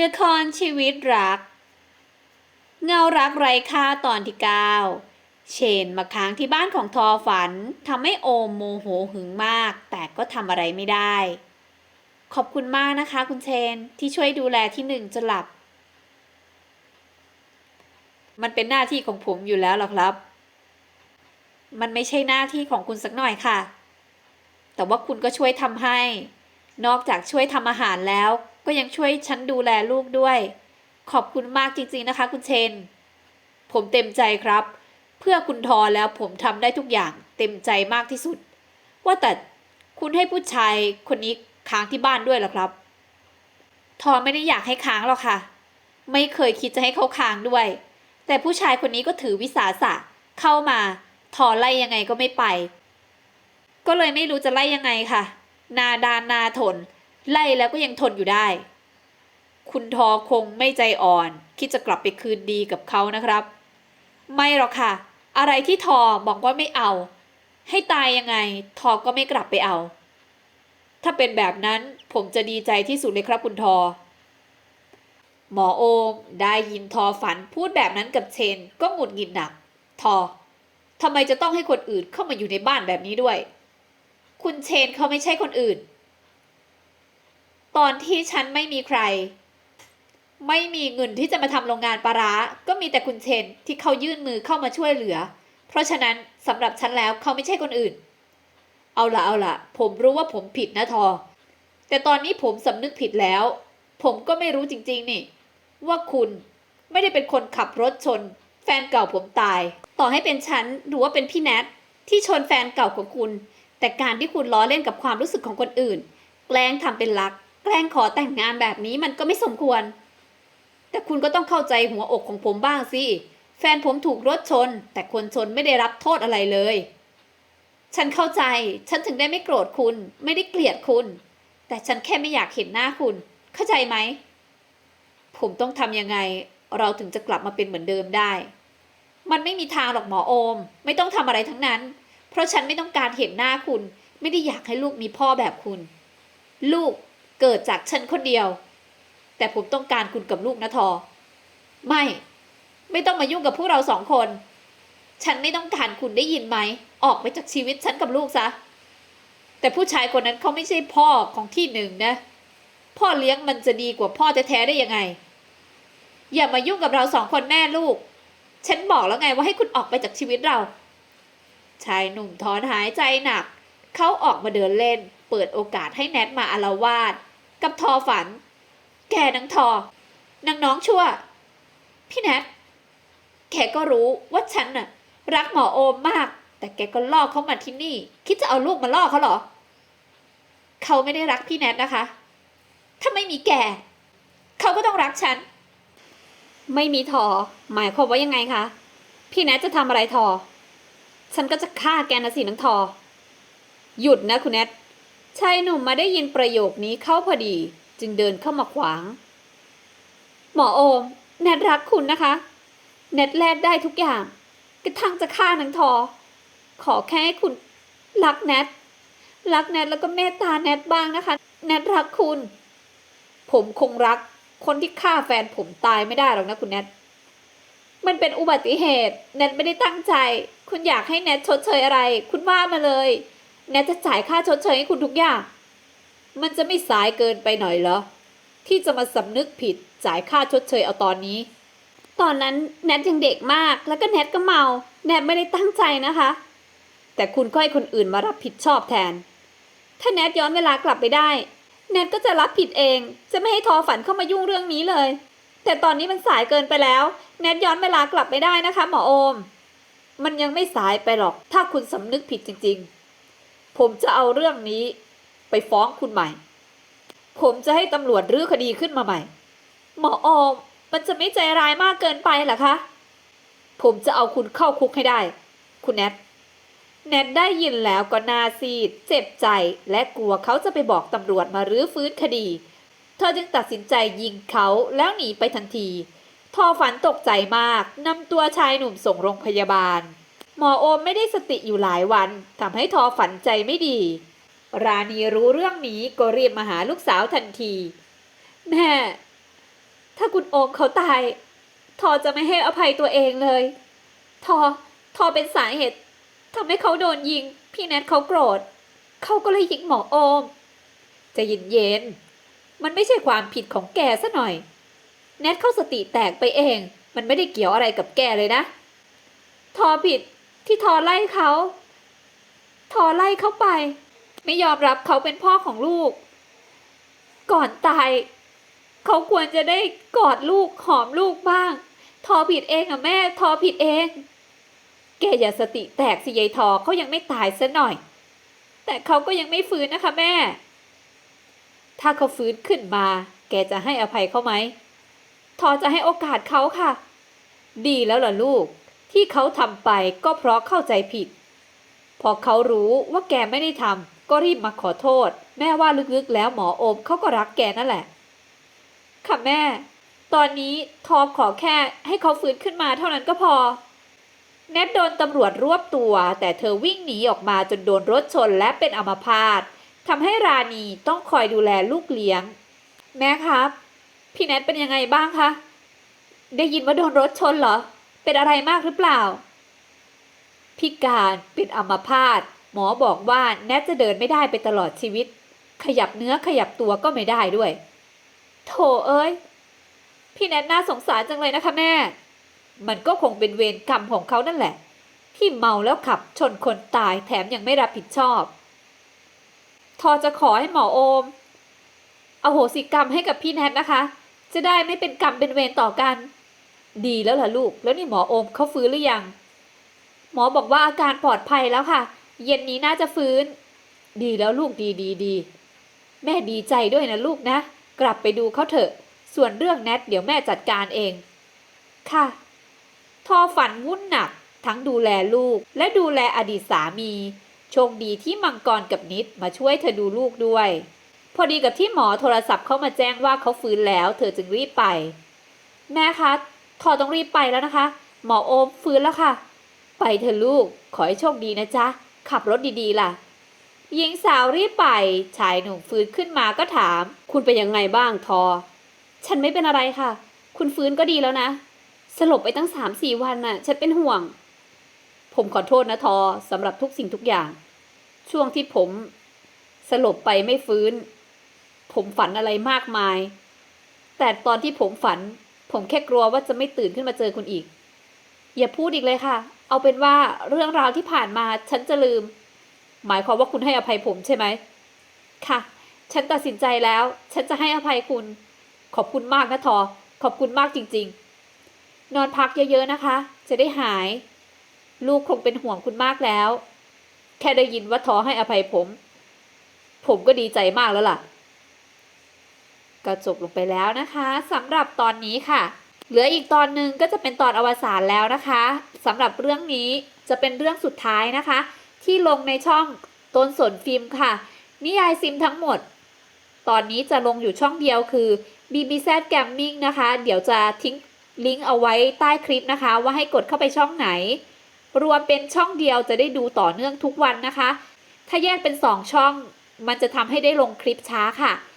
ละครชีวิตรัก เงารักไร้ค่าตอนที่ 9 เชนมาค้างที่บ้านของทอฝันทำให้โอมโมโหหึงมาก แต่ก็ทำอะไรไม่ได้ ขอบคุณมากนะคะคุณเชนที่ช่วยดูแลที่หนึ่งจนหลับ มันเป็นหน้าที่ของผมอยู่แล้วหรอครับ มันไม่ใช่หน้าที่ของคุณสักหน่อยค่ะ แต่ว่าคุณก็ช่วยทำให้ นอกจากช่วยทำอาหารแล้ว ก็ยังช่วยฉันดูแลลูกด้วย ขอบคุณมากจริง ๆนะคะ คุณเชน ผมเต็มใจครับ เพื่อคุณทอแล้วผมทำได้ทุกอย่างเต็มใจมากที่สุด ว่าแต่คุณให้ผู้ชายคนนี้ค้างที่บ้านด้วยหรอครับ ทอไม่ได้อยากให้ค้างหรอกค่ะ ไม่เคยคิดจะให้เขาค้างด้วย แต่ผู้ชายคนนี้ก็ถือวิสาสะเข้ามา ทอไล่ยังไงก็ไม่ไป ก็เลยไม่รู้จะไล่ยังไงค่ะ นาดานนาทน ไล่แล้วก็ยังทนอยู่ได้ คุณทอคงไม่ใจอ่อน คิดจะกลับไปคืนดีกับเขานะครับ ไม่หรอกค่ะ อะไรที่ทอบอกว่าไม่เอา ให้ตายยังไง ทอก็ไม่กลับไปเอา ถ้าเป็นแบบนั้นผมจะดีใจที่สุดเลยครับคุณทอ หมอโอมได้ยินทอฝันพูดแบบนั้นกับเชนก็หงุดหงิดหนัก ทอทำไมจะต้องให้คนอื่นเข้ามาอยู่ในบ้านแบบนี้ด้วย คุณเชนเขาไม่ใช่คนอื่น ตอนที่ฉันไม่มีใคร ไม่มีเงินที่จะมาทำโรงงานปลาร้าก็มีแต่คุณเชนที่เขายื่นมือเข้ามาช่วยเหลือ เพราะฉะนั้นสำหรับฉันแล้วเขาไม่ใช่คนอื่น เอาละเอาละผมรู้ว่าผมผิดนะทอ แต่ตอนนี้ผมสำนึกผิดแล้ว ผมก็ไม่รู้จริงๆนี่ ว่าคุณไม่ได้เป็นคนขับรถชน แฟนเก่าผมตาย ต่อให้เป็นฉันหรือว่าเป็นพี่แนทที่ชนแฟนเก่าของคุณ แต่การที่คุณล้อเล่นกับความรู้สึกของคนอื่น แกล้งทำเป็นรัก แกล้งขอแต่งงานแบบนี้มันก็ไม่สมควร แต่คุณก็ต้องเข้าใจหัวอกของผมบ้างสิ แฟนผมถูกรถชน แต่คนชนไม่ได้รับโทษอะไรเลย ฉันเข้าใจ ฉันถึงได้ไม่โกรธคุณ ไม่ได้เกลียดคุณ แต่ฉันแค่ไม่อยากเห็นหน้าคุณ เข้าใจไหม ผมต้องทำยังไง เราถึงจะกลับมาเป็นเหมือนเดิมได้ มันไม่มีทางหรอกหมอโอม ไม่ต้องทำอะไรทั้งนั้น เพราะฉันไม่ต้องการเห็นหน้าคุณ ไม่ได้อยากให้ลูกมีพ่อแบบคุณ ลูก เกิดจากฉันคนเดียว แต่ผมต้องการคุณกับลูกนะทอ ไม่ ไม่ต้องมายุ่งกับพวกเราสองคน ฉันไม่ต้องการคุณได้ยินไหม ออกไปจากชีวิตฉันกับลูกซะ แต่ผู้ชายคนนั้นเขาไม่ใช่พ่อของที่หนึ่งนะ พ่อเลี้ยงมันจะดีกว่าพ่อแท้ๆได้ยังไง อย่ามายุ่งกับเราสองคนแม่ลูก ฉันบอกแล้วไงว่าให้คุณออกไปจากชีวิตเรา ชายหนุ่มถอนหายใจหนัก เขาออกมาเดินเล่นเปิดโอกาสให้แนทมาอาละวาด กับทอฝัน แกนังทอนางน้องชั่ว พี่แนทแกก็รู้ว่าฉันน่ะ รักหมอโอมมาก แต่แกก็ล่อเขามาที่นี่ คิดจะเอาลูกมาล่อเขาเหรอ เขาไม่ได้รักพี่แนทนะคะ ถ้าไม่มีแก เขาก็ต้องรักฉัน ไม่มีทอ หมายความว่ายังไงคะ พี่แนทจะทำอะไรทอ ฉันก็จะฆ่าแกนะสินังทอ หยุดนะคุณแนท ชายหนุ่มมาได้ยินประโยคนี้เข้าพอดี จึงเดินเข้ามาขวาง หมอโอมแนทรักคุณนะคะ แนทแลกได้ทุกอย่าง กระทั่งจะฆ่านังทอ ขอแค่ให้คุณรักแนทรักแนทแล้วก็เมตตาแนทบ้างนะคะ แนทรักคุณ ผมคงรัก คนที่ฆ่าแฟนผมตายไม่ได้หรอกนะคุณแนทมันเป็นอุบัติเหตุ แนทไม่ได้ตั้งใจ คุณอยากให้แนทชดเชยอะไร คุณว่ามาเลย แนทจะจ่ายค่าชดเชยให้คุณทุกอย่าง มันจะไม่สายเกินไปหน่อยเหรอ ที่จะมาสำนึกผิดจ่ายค่าชดเชยเอาตอนนี้ ตอนนั้นแนทยังเด็กมากแล้วก็แนทก็เมา แนทไม่ได้ตั้งใจนะคะ แต่คุณก็ให้คนอื่นมารับผิดชอบแทน ถ้าแนทย้อนเวลากลับไปได้ แนทก็จะรับผิดเอง จะไม่ให้ทอฝันเข้ามายุ่งเรื่องนี้เลย แต่ตอนนี้มันสายเกินไปแล้ว แนทย้อนเวลากลับไม่ได้นะคะ หมอโอม มันยังไม่สายไปหรอก ถ้าคุณสำนึกผิดจริง ๆ ผมจะเอาเรื่องนี้ไปฟ้องคุณใหม่ ผมจะให้ตำรวจรื้อคดีขึ้นมาใหม่ หมอโอมมันจะไม่ใจร้ายมากเกินไปหรอคะ ผมจะเอาคุณเข้าคุกให้ได้ คุณแนท แนทได้ยินแล้วก็นาซีด เจ็บใจและกลัวเขาจะไปบอกตำรวจมารื้อฟื้นคดี เธอจึงตัดสินใจยิงเขาแล้วหนีไปทันที ทอฝันตกใจมากนำตัวชายหนุ่มส่งโรงพยาบาล หมอโอมไม่ได้สติอยู่หลายวันทำให้ทอฝันใจไม่ดี ราณีรู้เรื่องนี้ก็รีบมาหาลูกสาวทันที แม่ ถ้าคุณโอมเขาตาย ทอจะไม่ให้อภัยตัวเองเลย ทอ ทอเป็นสาเหตุทำให้เขาโดนยิง พี่แนทเขาโกรธ เขาก็เลยยิงหมอโอม จะเย็นเย็นๆมันไม่ใช่ความผิดของแกซะหน่อย แนทเข้าสติแตกไปเอง มันไม่ได้เกี่ยวอะไรกับแกเลยนะ ทอผิด ที่ทอไล่เขาทอไล่เขาไป ไม่ยอมรับเขาเป็นพ่อของลูก ก่อนตาย เขาควรจะได้กอดลูกหอมลูกบ้าง ทอผิดเองอะแม่ทอผิดเอง แกอย่าสติแตกสิยายทอเขายังไม่ตายซะหน่อย แต่เขาก็ยังไม่ฟื้นนะคะแม่ ถ้าเขาฟื้นขึ้นมา แกจะให้อภัยเขาไหมทอจะให้โอกาสเขาค่ะ ดีแล้วล่ะลูก ที่เขาทำไปก็เพราะเข้าใจผิด พอเขารู้ว่าแกไม่ได้ทำก็รีบมาขอโทษ แม่ว่าลึกๆแล้วหมอโอมเขาก็รักแกนั่นแหละ ค่ะแม่ ตอนนี้ทอขอแค่ให้เขาฟื้นขึ้นมาเท่านั้นก็พอ แนทโดนตำรวจรวบตัว แต่เธอวิ่งหนีออกมาจนโดนรถชนและเป็นอัมพาตทำให้ราณีต้องคอยดูแลลูกเลี้ยง แม่ครับ พี่แนทเป็นยังไงบ้างคะ ได้ยินว่าโดนรถชนเหรอ เป็นอะไรมากหรือเปล่า พิการเป็นอัมพาตหมอบอกว่าแนทจะเดินไม่ได้ไปตลอดชีวิต ขยับเนื้อขยับตัวก็ไม่ได้ด้วย โถเอ้ย พี่แนทน่าสงสารจังเลยนะคะแม่ มันก็คงเป็นเวรกรรมของเขานั่นแหละ ที่เมาแล้วขับชนคนตายแถมยังไม่รับผิดชอบ ทอจะขอให้หมอโอมอโหสิกรรมให้กับพี่แนทนะคะ จะได้ไม่เป็นกรรมเป็นเวรต่อกัน ดีแล้วล่ะลูก แล้วนี่หมอโอมเขาฟื้นหรือยัง หมอบอกว่าอาการปลอดภัยแล้วค่ะ เย็นนี้น่าจะฟื้น ดีแล้วลูกดีดีดีแม่ดีใจด้วยนะลูกนะ กลับไปดูเขาเถอะ ส่วนเรื่องแนทเดี๋ยวแม่จัดการเอง ค่ะ ทอฝันวุ่นหนัก ทั้งดูแลลูกและดูแลอดีตสามี โชคดีที่มังกรกับนิดมาช่วยเธอดูลูกด้วย พอดีกับที่หมอโทรศัพท์เข้ามาแจ้งว่าเขาฟื้นแล้ว เธอจึงรีบไป แม่คะ ทอต้องรีบไปแล้วนะคะ หมอโอมฟื้นแล้วค่ะ ไปเถอะลูก ขอให้โชคดีนะจ๊ะ ขับรถดีๆล่ะ หญิงสาวรีบไป ชายหนุ่มฟื้นขึ้นมาก็ถาม คุณเป็นยังไงบ้างทอ ฉันไม่เป็นอะไรค่ะ คุณฟื้นก็ดีแล้วนะ สลบไปตั้งสามสี่วันน่ะ ฉันเป็นห่วง ผมขอโทษนะทอสำหรับทุกสิ่งทุกอย่าง ช่วงที่ผม สลบไปไม่ฟื้น ผมฝันอะไรมากมาย แต่ตอนที่ผมฝัน ผมแค่กลัวว่าจะไม่ตื่นขึ้นมาเจอคุณอีก อย่าพูดอีกเลยค่ะ เอาเป็นว่าเรื่องราวที่ผ่านมาฉันจะลืม หมายความว่าคุณให้อภัยผมใช่ไหม ค่ะ ฉันตัดสินใจแล้ว ฉันจะให้อภัยคุณ ขอบคุณมากนะทอ ขอบคุณมากจริง ๆ นอนพักเยอะๆนะคะ จะได้หาย ลูกคงเป็นห่วงคุณมากแล้ว แค่ได้ยินว่าทอให้อภัยผม ผมก็ดีใจมากแล้วล่ะ ก็จบลงไปแล้วนะคะสำหรับตอนนี้ค่ะ เหลืออีกตอนหนึ่งก็จะเป็นตอนอวสานแล้วนะคะสำหรับเรื่องนี้จะเป็นเรื่องสุดท้ายนะคะ ที่ลงในช่องต้นสนฟิล์มค่ะ นิยายซิมทั้งหมด ตอนนี้จะลงอยู่ช่องเดียวคือ BBZ Gaming นะคะ เดี๋ยวจะทิ้งลิงก์เอาไว้ใต้คลิปนะคะ ว่าให้กดเข้าไปช่องไหน รวมเป็นช่องเดียวจะได้ดูต่อเนื่องทุกวันนะคะ ถ้าแยกเป็น 2 ช่อง มันจะทำให้ได้ลงคลิปช้าค่ะ